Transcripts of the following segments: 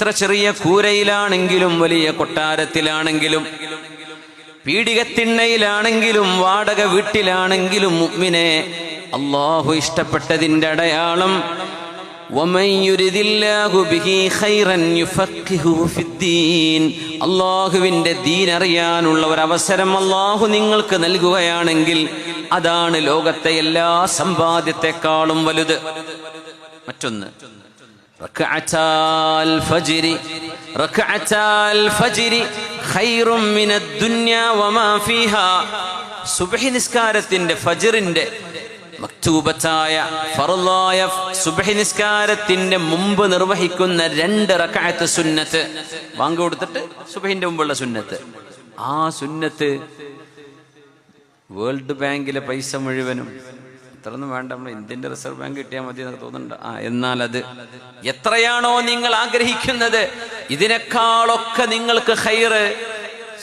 എത്ര ചെറിയ കൂരയിലാണെങ്കിലും വലിയ കൊട്ടാരത്തിലാണെങ്കിലും പീഡികത്തിണ്ണയിലാണെങ്കിലും വാടക വീട്ടിലാണെങ്കിലും മുഗ്മിനെ അള്ളാഹു ഇഷ്ടപ്പെട്ടതിന്റെ അടയാളം അള്ളാഹുവിന്റെ ദീൻ അറിയാനുള്ള ഒരു അവസരം അള്ളാഹു നിങ്ങൾക്ക് നൽകുകയാണെങ്കിൽ അതാണ് ലോകത്തെ എല്ലാ സമ്പാദ്യത്തെക്കാളും വലുത്. മറ്റൊന്ന് സുബഹിനിസ്കാരത്തിന്റെ ഫജറിന്റെ മക്തൂബത്തായ ഫറുലായ സുബഹി നിസ്കാരത്തിന്റെ മുമ്പ് നിർവഹിക്കുന്ന രണ്ട് റക്അത്ത് സുന്നത്ത്. വാങ്ങി കൊടുത്തിട്ട് സുബ്ഹിന്റെ മുമ്പുള്ള സുന്നത്ത്. ആ സുന്നത്ത് വേൾഡ് ബാങ്കിലെ പൈസ മുഴുവനും അത്രയൊന്നും വേണ്ട നമ്മൾ ഇന്ത്യന്റെ റിസർവ് ബാങ്ക് കിട്ടിയാൽ മതി എന്നൊക്കെ തോന്നുന്നുണ്ട്. ആ എന്നാൽ അത് എത്രയാണോ നിങ്ങൾ ആഗ്രഹിക്കുന്നത് ഇതിനേക്കാളൊക്കെ നിങ്ങൾക്ക് ഹൈറ്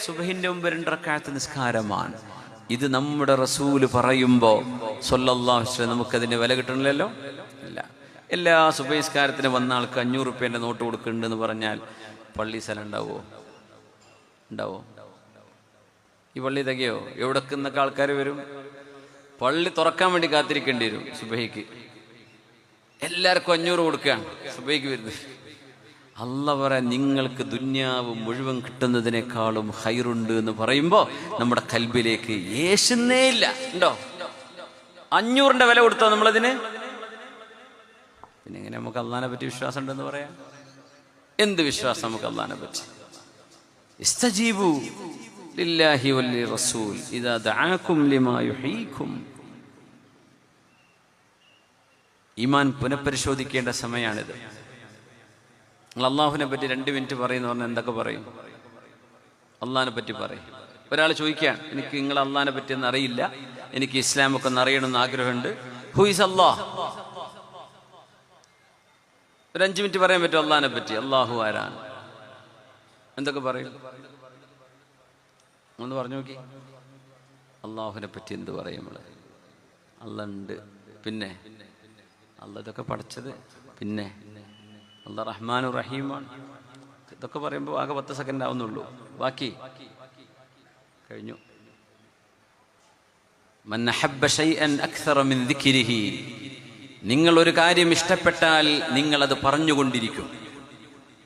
സുബഹിന്റെ മുമ്പ് രണ്ടറക്കാലത്ത് നിസ്കാരമാണ്. ഇത് നമ്മുടെ റസൂൽ പറയുമ്പോൾ സൊല്ലാഹ് നമുക്കതിന് വില കിട്ടണില്ലല്ലോ? അല്ല എല്ലാ സുബഹിസ്കാരത്തിന് വന്ന ആൾക്ക് അഞ്ഞൂറ് റുപ്യേന്റെ നോട്ട് കൊടുക്കുന്നുണ്ടെന്ന് പറഞ്ഞാൽ പള്ളി സ്ഥലം ഉണ്ടാവുമോ ഉണ്ടാവോ? ഈ പള്ളി തികയോ? എവിടെ നിന്നൊക്കെ ആൾക്കാർ വരും? പള്ളി തുറക്കാൻ വേണ്ടി കാത്തിരിക്കേണ്ടി വരും സുബഹിക്ക് എല്ലാവർക്കും അഞ്ഞൂറ് കൊടുക്കുകയാണ് സുബഹിക്ക് വരുന്നത്. അല്ല പറയാൻ നിങ്ങൾക്ക് ദുന്യാവ് മുഴുവൻ കിട്ടുന്നതിനേക്കാളും ഹൈറുണ്ട് എന്ന് പറയുമ്പോൾ നമ്മുടെ കൽബിലേക്ക് യേശുന്നേ ഇല്ല. ഉണ്ടോ? അഞ്ഞൂറിന്റെ വില കൊടുത്തോ നമ്മളതിന്? പിന്നെ എങ്ങനെ നമുക്ക് അള്ളഹാനെ പറ്റി വിശ്വാസം ഉണ്ടെന്ന് പറയാം? എന്ത് വിശ്വാസം നമുക്ക് അള്ളഹാനെ പറ്റി? ഇസ്തജീബു. ലില്ലാഹി വല്ലി റസൂൽ. ഇദാ ദഅാകും ലിമാ യുഹീകും ഈമാൻ പുനഃപരിശോധിക്കേണ്ട സമയമാണിത് നിങ്ങൾ അള്ളാഹുവിനെ പറ്റി രണ്ട് മിനിറ്റ് പറയുന്ന പറഞ്ഞാൽ എന്തൊക്കെ പറയും? അള്ളഹാനെ പറ്റി പറയും. ഒരാൾ ചോദിക്കാൻ എനിക്ക് നിങ്ങൾ അള്ളഹാനെ പറ്റി ഒന്നും അറിയില്ല. എനിക്ക് ഇസ്ലാമൊക്കെ ഒന്ന് അറിയണമെന്ന് ആഗ്രഹമുണ്ട്. ഹു ഇസ് അള്ളാഹ് ഒരു അഞ്ച് മിനിറ്റ് പറയാൻ പറ്റും അള്ളഹാനെ പറ്റി? അള്ളാഹു ആരാണ്? എന്തൊക്കെ പറയും? ഒന്ന് പറഞ്ഞു നോക്കി. അള്ളാഹുവിനെ പറ്റി എന്ത് പറയും നമ്മൾ? അല്ല ഉണ്ട്. പിന്നെ? അള്ള ഇതൊക്കെ പഠിച്ചത്? പിന്നെ? അള്ള റഹ്മാനു റഹീമാണ്. ഇതൊക്കെ പറയുമ്പോൾ ആകെ പത്ത് സെക്കൻഡ് ആവുന്നുള്ളൂ. ബാക്കി? കഴിഞ്ഞു. നിങ്ങൾ ഒരു കാര്യം ഇഷ്ടപ്പെട്ടാൽ നിങ്ങൾ അത് പറഞ്ഞുകൊണ്ടിരിക്കും.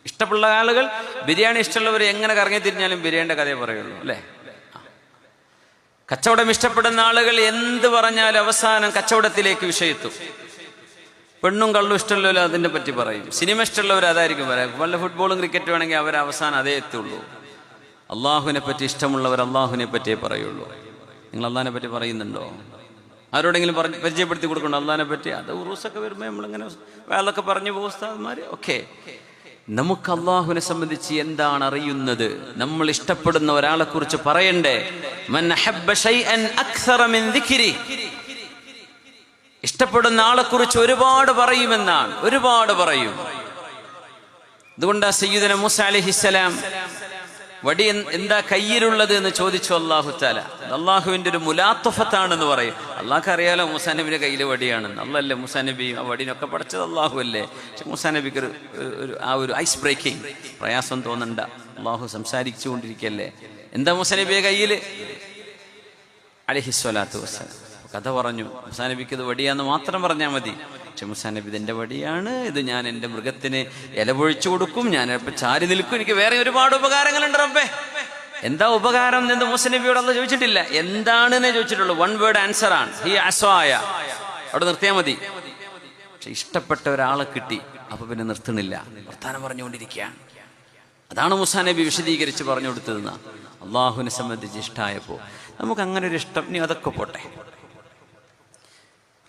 ഇഷ്ടമുള്ള ആളുകൾ ബിരിയാണി ഇഷ്ടമുള്ളവർ എങ്ങനെ കറങ്ങി തിരിഞ്ഞാലും ബിരിയാണിയുടെ കഥയെ പറയുള്ളൂ അല്ലേ? കച്ചവടം ഇഷ്ടപ്പെടുന്ന ആളുകൾ എന്ത് പറഞ്ഞാലും അവസാനം കച്ചവടത്തിലേക്ക് വിഷയത്തും. പെണ്ണും കള്ളും ഇഷ്ടമുള്ളവർ അതിനെ പറ്റി പറയും. സിനിമ ഇഷ്ടമുള്ളവർ അതായിരിക്കും പറയാം. വല്ല ഫുട്ബോളും ക്രിക്കറ്റും ആണെങ്കിൽ അവർ അവസാനം അതേ എത്തുള്ളൂ. അള്ളാഹുവിനെ പറ്റി ഇഷ്ടമുള്ളവർ അള്ളാഹുവിനെ പറ്റിയേ പറയുള്ളൂ. നിങ്ങൾ അള്ളാഹിനെ പറ്റി പറയുന്നുണ്ടോ? ആരോടെങ്കിലും പറഞ്ഞ് പരിചയപ്പെടുത്തി കൊടുക്കണ്ടോ അള്ളാഹിനെ പറ്റി? അത് ഉറൂസൊക്കെ വരുമ്പോൾ നമ്മളിങ്ങനെ വേളൊക്കെ പറഞ്ഞു പോകുസ്താന്മാർ ഓക്കെ. നമുക്ക് അള്ളാഹുവിനെ സംബന്ധിച്ച് എന്താണ് അറിയുന്നത് നമ്മൾ ഇഷ്ടപ്പെടുന്ന ഒരാളെ കുറിച്ച് പറയണ്ടേ ഇഷ്ടപ്പെടുന്ന ആളെ കുറിച്ച് ഒരുപാട് പറയുമെന്നാണ്. ഒരുപാട് പറയും. അതുകൊണ്ട് സയ്യിദന മൂസ അലഹിസ്സലാം വടി എന്താ കയ്യിലുള്ളത് എന്ന് ചോദിച്ചു അള്ളാഹു താല അള്ളാഹുവിന്റെ ഒരു മുലാത്തുഫത്താണെന്ന് പറയും. അള്ളാഹ് അറിയാലോ മുസാനബിന്റെ കയ്യിൽ വടിയാണെന്ന് അല്ലല്ലേ മുസാനബി ആ വടിനൊക്കെ പഠിച്ചത് അള്ളാഹു അല്ലേ? പക്ഷെ മുസാനബിക്ക് ഒരു ആ ഒരു ഐസ് ബ്രേക്കിംഗ് പ്രയാസം തോന്നണ്ട. അള്ളാഹു സംസാരിച്ചു കൊണ്ടിരിക്കല്ലേ. എന്താ മുസാനബിയെ കയ്യിൽ അലഹിസ്വലാത്തു വസ്സലാം. കഥ പറഞ്ഞു. മുസാനബിക്ക് ഇത് വടിയാന്ന് മാത്രം പറഞ്ഞാൽ മതി. പക്ഷെ മുസാ നബി ഇത് ഞാൻ എന്റെ മൃഗത്തിന് ഇല പൊഴിച്ചു കൊടുക്കും. ഞാൻ ഇപ്പം ചാരി നിൽക്കും. എനിക്ക് വേറെ ഒരുപാട് ഉപകാരങ്ങളുണ്ട് റബ്ബേ. എന്താ ഉപകാരം എന്ന് മുസനബിയോട് നബിയോട് അല്ല ചോദിച്ചിട്ടില്ല. എന്താണെന്ന് ചോദിച്ചിട്ടുള്ളൂ. വൺ വേർഡ് ആൻസർ ആണ്. ഈ അസ്വായ. അവിടെ നിർത്തിയാൽ മതി. പക്ഷെ ഇഷ്ടപ്പെട്ട ഒരാളെ കിട്ടി. അപ്പൊ പിന്നെ നിർത്തണില്ല വർത്താനം പറഞ്ഞുകൊണ്ടിരിക്കുകയാണ്. അതാണ് മുസാ നബി വിശദീകരിച്ച് പറഞ്ഞു കൊടുത്തതെന്ന്. അള്ളാഹുവിനെ സംബന്ധിച്ച് ഇഷ്ടമായപ്പോൾ നമുക്ക് അങ്ങനെ ഒരു ഇഷ്ടം നീ അതൊക്കെ പോട്ടെ.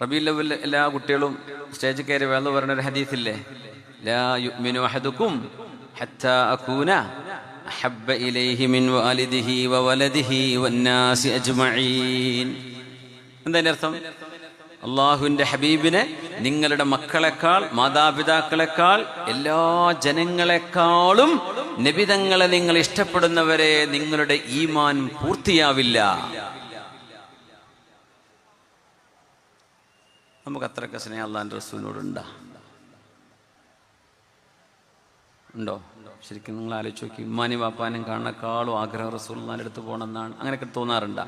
റബീൽ ലവൽ എല്ലാ കുട്ടികളും സ്റ്റേജിൽ കയറി വേണം പറഞ്ഞ ഒരു ഹദീസില്ലേ? ലാ ഹത്താ അഹബ്ബ ഇലൈഹി മിൻ വാലിദിഹി വവലദിഹി വന്നാസി അജ്മഈൻ. എന്താ അർത്ഥം അള്ളാഹുവിന്റെ ഹബീബിനെ നിങ്ങളുടെ മക്കളെക്കാൾ മാതാപിതാക്കളെക്കാൾ എല്ലാ ജനങ്ങളെക്കാളും നബിതങ്ങളെ നിങ്ങൾ ഇഷ്ടപ്പെടുന്നവരെ നിങ്ങളുടെ ഈമാൻ പൂർത്തിയാവില്ല. നമുക്ക് അത്രയ്ക്ക് സ്നേഹം അള്ളാന്റെ റസൂലിനോടുണ്ടാ ഉണ്ടോ. ശരിക്കും നിങ്ങൾ ആലോചിച്ച് നോക്കി. ഉമ്മാനി വാപ്പാനും കാണക്കാളും ആഗ്രഹം റസൂലിന്റെ അടുത്ത് പോകണമെന്നാണ് അങ്ങനെയൊക്കെ തോന്നാറുണ്ട.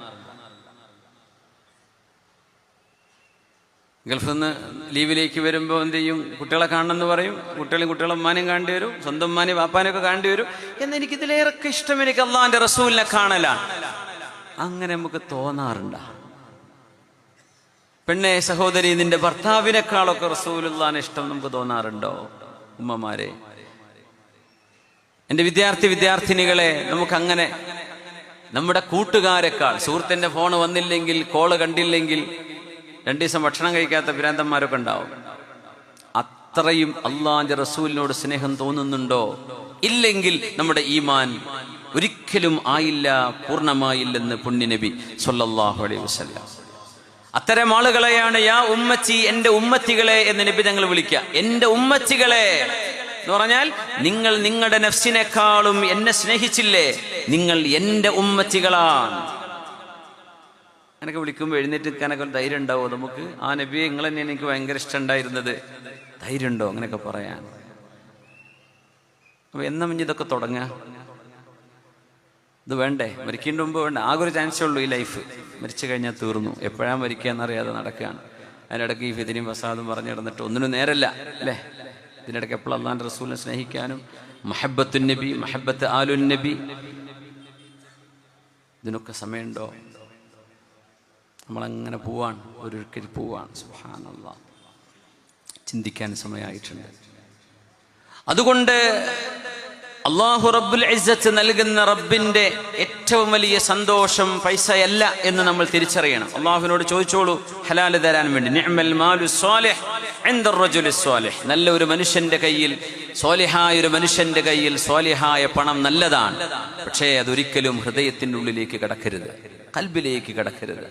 ഗൾഫിൽ നിന്ന് ലീവിലേക്ക് വരുമ്പോൾ എന്ത് ചെയ്യും? കുട്ടികളെ കാണണമെന്ന് പറയും. കുട്ടികളും കുട്ടികളെ ഉമ്മാനും കാണേണ്ടി വരും. സ്വന്തം ഉമ്മാനും വാപ്പാനൊക്കെ കാണേണ്ടി വരും. എന്ന് ഇഷ്ടം എനിക്ക് അള്ളാഹിന്റെ റസൂലിനെ കാണലാണ്. അങ്ങനെ നമുക്ക് തോന്നാറുണ്ട. പെണ്ണെ സഹോദരി നിന്റെ ഭർത്താവിനേക്കാളൊക്കെ റസൂലുള്ളാൻ ഇഷ്ടം നമുക്ക് തോന്നാറുണ്ടോ? ഉമ്മമാരെ. എന്റെ വിദ്യാർത്ഥി വിദ്യാർത്ഥിനികളെ നമുക്ക് അങ്ങനെ നമ്മുടെ കൂട്ടുകാരെക്കാൾ സുഹൃത്തിന്റെ ഫോൺ വന്നില്ലെങ്കിൽ കോൾ കണ്ടില്ലെങ്കിൽ രണ്ടു ദിവസം ഭക്ഷണം കഴിക്കാത്ത ഭ്രാന്തന്മാരൊക്കെ ഉണ്ടാവും. അത്രയും അള്ളാന്റെ റസൂലിനോട് സ്നേഹം തോന്നുന്നുണ്ടോ? ഇല്ലെങ്കിൽ നമ്മുടെ ഈമാൻ ഒരിക്കലും ആയില്ല പൂർണമായില്ലെന്ന് പുണ്യനബി സൊല്ലാഹു അലൈഹി വസല്ലം. അത്തരം ആളുകളെയാണ് യാ ഉമ്മച്ചി എന്റെ ഉമ്മത്തികളെ എന്ന് നബി ഞങ്ങൾ വിളിക്കുക എന്റെ ഉമ്മച്ചികളെ എന്ന് പറഞ്ഞാൽ നിങ്ങൾ നിങ്ങളുടെ നഫ്സിനേക്കാളും എന്നെ സ്നേഹിച്ചില്ലേ? നിങ്ങൾ എന്റെ ഉമ്മച്ചികളാണ് അങ്ങനെയൊക്കെ വിളിക്കുമ്പോൾ എഴുന്നേറ്റ് നിൽക്കാനൊക്കെ ധൈര്യം ഉണ്ടാവോ? നമുക്ക് ആ നബി നിങ്ങൾ തന്നെ എനിക്ക് ഭയങ്കര ഇഷ്ടം ഉണ്ടായിരുന്നത്. ധൈര്യം ഉണ്ടോ? അങ്ങനെയൊക്കെ പറയാൻ. അപ്പൊ എന്നാ ഇതൊക്കെ തുടങ്ങുക ഇത് വേണ്ടേ? മരിക്കേണ്ട മുമ്പ് വേണ്ട? ആകെ ഒരു ചാൻസേ ഉള്ളൂ ഈ ലൈഫ് മരിച്ചു കഴിഞ്ഞാൽ തീർന്നു. എപ്പോഴാണ് മരിക്കുക എന്നറിയാതെ നടക്കുകയാണ്. അതിനിടയ്ക്ക് ഈ ഫിദിനും വസാദും പറഞ്ഞു കിടന്നിട്ട് ഒന്നിനും നേരല്ല അല്ലേ? ഇതിനിടയ്ക്ക് എപ്പോഴും അള്ളാന്റെ റസൂലിനെ സ്നേഹിക്കാനും മഹബത്തു നബി മഹബത്ത് ആലുൻ നബി. ഇതിനൊക്കെ സമയമുണ്ടോ? നമ്മളങ്ങനെ പോവാണ് ഓരോരുത്തർ പോവാണ്. സുഹാനുള്ള ചിന്തിക്കാൻ സമയമായിട്ടുണ്ട്. അതുകൊണ്ട് അള്ളാഹു റബ്ബുൽ ഇസ്സത്ത് നൽകുന്ന റബ്ബിന്റെ ഏറ്റവും വലിയ സന്തോഷം പൈസയല്ല എന്ന് നമ്മൾ തിരിച്ചറിയണം. അള്ളാഹുവിനോട് ചോദിച്ചോളൂ ഹലാൽ തരാൻ വേണ്ടി. നിഅ്മൽ മാലു സ്വാലിഹ് സ്വാലിഹ്. നല്ല ഒരു മനുഷ്യന്റെ കയ്യിൽ സ്വാലിഹായ ഒരു മനുഷ്യന്റെ കയ്യിൽ സ്വാലിഹായ പണം നല്ലതാണ്. പക്ഷേ അതൊരിക്കലും ഹൃദയത്തിന്റെ ഉള്ളിലേക്ക് കടക്കരുത് കൽബിലേക്ക് കടക്കരുത്.